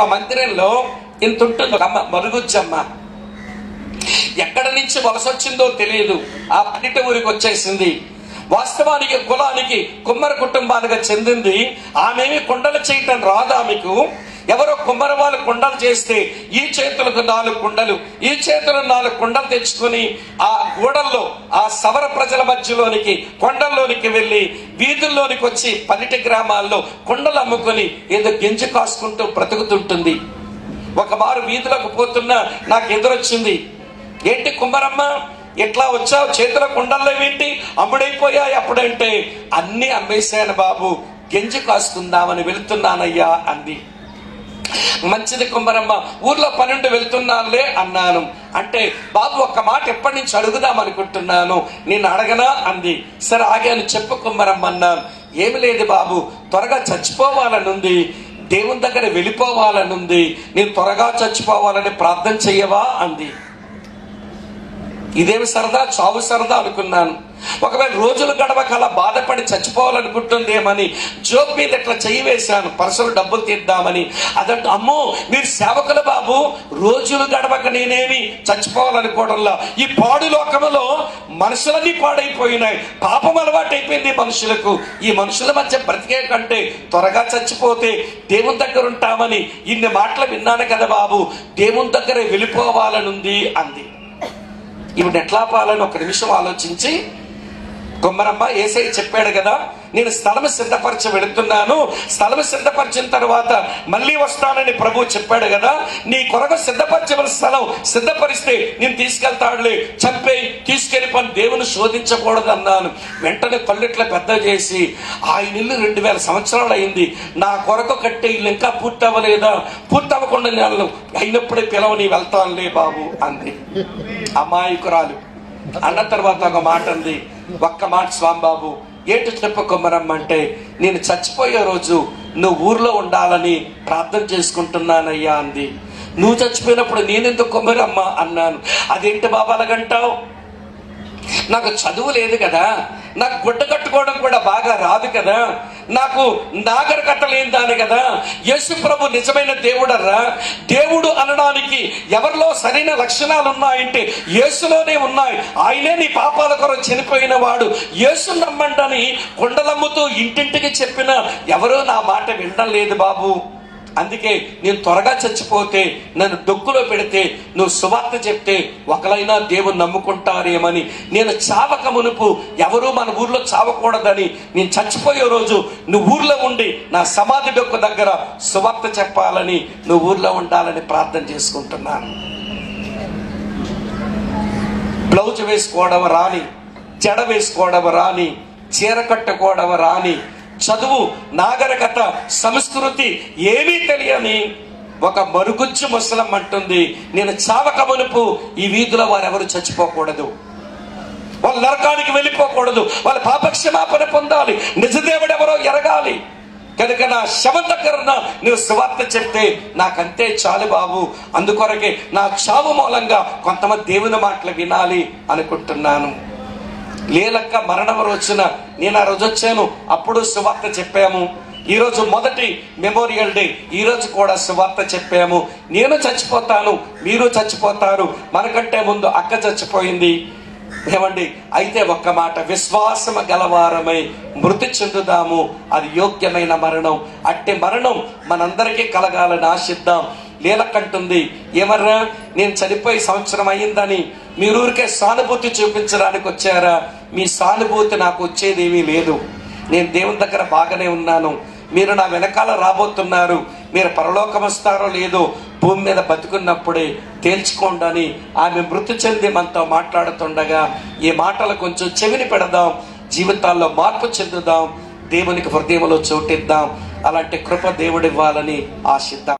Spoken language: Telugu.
ఆ మందిరంలో ఇంత ఉంటుంది. అమ్మ మరుగుజ్జమ్మ. ఎక్కడ నుంచి వలస వచ్చిందో తెలియదు. ఆ పన్నెట ఊరికి వచ్చేసింది. వాస్తవానికి కులానికి కుమ్మర కుటుంబానికి చెందింది. ఆమెమి కుండలు చేయటం రాదు ఆమెకు ఎవరో కుమ్మర వాళ్ళు కుండలు చేస్తే ఈ చేతులకు నాలుగు కుండలు ఈ చేతులకు నాలుగు కుండలు తెచ్చుకొని ఆ గూడల్లో ఆ సవర ప్రజల మధ్యలోనికి కొండల్లోనికి వెళ్ళి వీధుల్లోనికి వచ్చి పల్లెటి గ్రామాల్లో కుండలు అమ్ముకొని ఏదో గింజ కాసుకుంటూ బ్రతుకుతుంటుంది. ఒక మారు వీధులకు పోతున్నా నాకు ఎదురొచ్చింది. ఏంటి కుమ్మరమ్మ ఎట్లా వచ్చావు? చేతుల కుండల్లో ఏంటి? అమ్ముడైపోయాయి అప్పుడంటే అన్ని అమ్మేశాను బాబు గెంజి కాసుకుందామని వెళుతున్నానయ్యా అంది. మంచిది కుమ్మరమ్మ ఊర్లో పనుండి వెళ్తున్నానులే అన్నాను. అంటే బాబు ఒక్క మాట ఎప్పటి నుంచి అడుగుదాం అనుకుంటున్నాను? నేను అడగనా? అంది. సరే ఆగాను చెప్పు కుమ్మరమ్మ అన్నాను. ఏమి లేదు బాబు త్వరగా చచ్చిపోవాలనుంది. దేవుని దగ్గర వెళ్ళిపోవాలనుంది. నేను త్వరగా చచ్చిపోవాలని ప్రార్థన చెయ్యవా? అంది. ఇదేమి సరదా? చావు సరదా అనుకున్నాను. ఒకవేళ రోజులు గడవక అలా బాధపడి చచ్చిపోవాలనుకుంటుందేమని జోబ్ మీద ఇట్లా చెయ్యి వేశాను. పర్సలు డబ్బులు తీద్దామని. అదంటూ అమ్మో మీరు సేవకుల బాబు రోజులు గడవక నేనేమి చచ్చిపోవాలనుకోవడంలో. ఈ పాడు లోకంలో మనుషులన్నీ పాడైపోయినాయి. పాపం అలవాటైపోయింది మనుషులకు. ఈ మనుషుల మధ్య బ్రతికే కంటే త్వరగా చచ్చిపోతే దేవుని దగ్గర ఉంటామని ఇన్ని మాటలు విన్నాను కదా బాబు. దేవుని దగ్గరే వెళ్ళిపోవాలనుంది అంది. ఇప్పుడు ఎట్లా పాలని ఒక నిమిషం ఆలోచించి గుమ్మరమ్మ ఏసై చెప్పాడు కదా నేను స్థలం సిద్ధపరచ వెళుతున్నాను. స్థలం సిద్ధపరిచిన తర్వాత మళ్ళీ వస్తానని ప్రభు చెప్పాడు కదా నీ కొరకు సిద్ధపరచవలసిన స్థలం సిద్ధపరిస్తే నేను తీసుకెళ్తాడులే. చంపే తీసుకెళ్ళిపోని దేవుని శోధించకూడదు అన్నాను వెంటనే పల్లెట్ల పెద్ద చేసి ఆయన ఇల్లు రెండు వేల సంవత్సరాలు అయింది. నా కొరకు కట్టే ఇల్లు ఇంకా పూర్తి అవ్వలేదా పూర్తి అవ్వకుండా నేను అయినప్పుడే పిలవని వెళ్తానులే బాబు అంది. అమాయకురాలు. అన్న తర్వాత ఒక మాట అంది. ఒక్క మాట స్వామిబాబు ఏంటి చెప్పు కొమ్మరమ్మ నేను చచ్చిపోయే రోజు నువ్వు ఊర్లో ఉండాలని ప్రార్థన చేసుకుంటున్నానయ్యా అంది. నువ్వు చచ్చిపోయినప్పుడు నేనెందుకు కొమ్మరమ్మ అన్నాను. అదేంటి బాబా అలాగంటావు నాకు చదువు లేదు కదా. నాకు గుడ్డ కట్టుకోవడం కూడా బాగా రాదు కదా. నాకు నాగరికత లేని దాని కదా. యేసు ప్రభు నిజమైన దేవుడర్రా దేవుడు అనడానికి ఎవరిలో సరైన లక్షణాలు ఉన్నాయంటే యేసులోనే ఉన్నాయి. ఆయనే నీ పాపాల కొరకు చనిపోయిన వాడు. యేసు నమ్మంటని కొండలమ్ముతూ ఇంటింటికి చెప్పిన ఎవరూ నా మాట వినడం లేదు బాబు. అందుకే నేను త్వరగా చచ్చిపోతే నన్ను డొక్కులో పెడితే నువ్వు సువార్త చెప్తే ఒకలైనా దేవుని నమ్ముకుంటారేమని. నేను చావక మునుపు ఎవరూ మన ఊర్లో చావకూడదని నేను చచ్చిపోయే రోజు నువ్వు ఊర్లో ఉండి నా సమాధి డొక్కు దగ్గర సువార్త చెప్పాలని నువ్వు ఊర్లో ఉండాలని ప్రార్థన చేసుకుంటున్నాను. బ్లౌజ్ వేసుకోవడం రాని జడ వేసుకోవడం రాని చీర కట్టుకోవడం రాని చదువు నాగరికత సంస్కృతి ఏమీ తెలియని ఒక మరుగుజ్జు ముసలం అంటుంది నేను చావక మునుపు ఈ వీధిలో వారెవరు చచ్చిపోకూడదు. వాళ్ళ నరకానికి వెళ్ళిపోకూడదు. వాళ్ళ పాపక్షమాపణ పొందాలి. నిజదేవుడు ఎవరో ఎరగాలి. కనుక నా శవం దగ్గరన నువ్వు సువార్త చెప్తే నాకంతే చాలు బాబు. అందుకొరకే నా చావు మూలంగా కొంతమంది దేవుని మాటలు వినాలి అనుకుంటున్నాను. లేలక్క మరణం వచ్చిన నేను ఆ రోజు వచ్చాను. అప్పుడు సువార్త చెప్పాము. ఈరోజు మొదటి మెమోరియల్ డే. ఈరోజు కూడా సువార్త చెప్పాము. నేను చచ్చిపోతాను. మీరు చచ్చిపోతారు. మనకంటే ముందు అక్క చచ్చిపోయింది. ఏమండి? అయితే ఒక్క మాట. విశ్వాసం గలవారమై మృతి చెందుదాము. అది యోగ్యమైన మరణం. అట్టి మరణం మనందరికీ కలగాలని ఆశిద్దాం. లీలకంటుంది. ఏమర్రా నేను చనిపోయి సంవత్సరం అయ్యిందని మీరూరికే సానుభూతి చూపించడానికి వచ్చారా? మీ సానుభూతి నాకు వచ్చేదేమీ లేదు. నేను దేవుని దగ్గర బాగానే ఉన్నాను. మీరు నా వెనకాల రాబోతున్నారు. మీరు పరలోకం వస్తారో లేదో భూమి మీద బతుకున్నప్పుడే తేల్చుకోండి అని ఆమె మృతి చెంది మనతో మాట్లాడుతుండగా ఈ మాటలు కొంచెం చెవిని పెడదాం. జీవితాల్లో మార్పు చెందుదాం. దేవునికి హృదయంలో చోటిద్దాం. అలాంటి కృప దేవుడివ్వాలని ఆశిద్దాం.